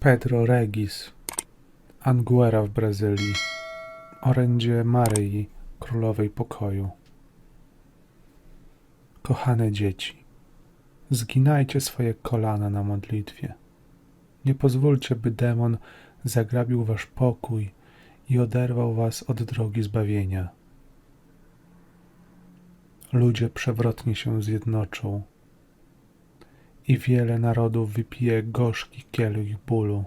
Pedro Regis, Anguera w Brazylii, orędzie Maryi, królowej pokoju. Kochane dzieci, zginajcie swoje kolana na modlitwie. Nie pozwólcie, by demon zagrabił wasz pokój i oderwał was od drogi zbawienia. Ludzie przewrotnie się zjednoczą i wiele narodów wypije gorzki kielich bólu.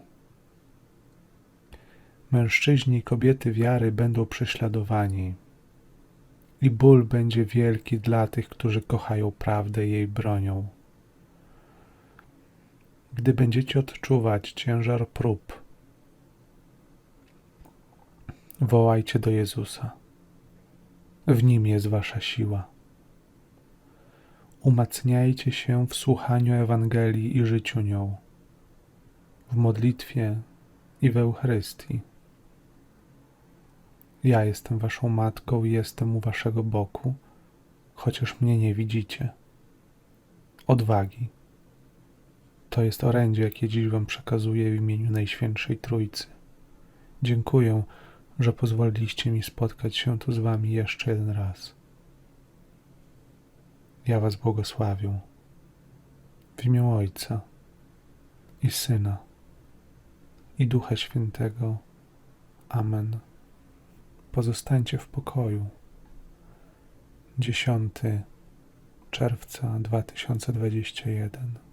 Mężczyźni i kobiety wiary będą prześladowani, i ból będzie wielki dla tych, którzy kochają prawdę jej bronią. Gdy będziecie odczuwać ciężar prób, wołajcie do Jezusa. W nim jest wasza siła. Umacniajcie się w słuchaniu Ewangelii i życiu nią, w modlitwie i w Eucharystii. Ja jestem waszą matką i jestem u waszego boku, chociaż mnie nie widzicie. Odwagi. To jest orędzie, jakie dziś wam przekazuję w imieniu Najświętszej Trójcy. Dziękuję, że pozwoliliście mi spotkać się tu z wami jeszcze jeden raz. Ja was błogosławię. W imię Ojca i Syna i Ducha Świętego. Amen. Pozostańcie w pokoju. 10 czerwca 2021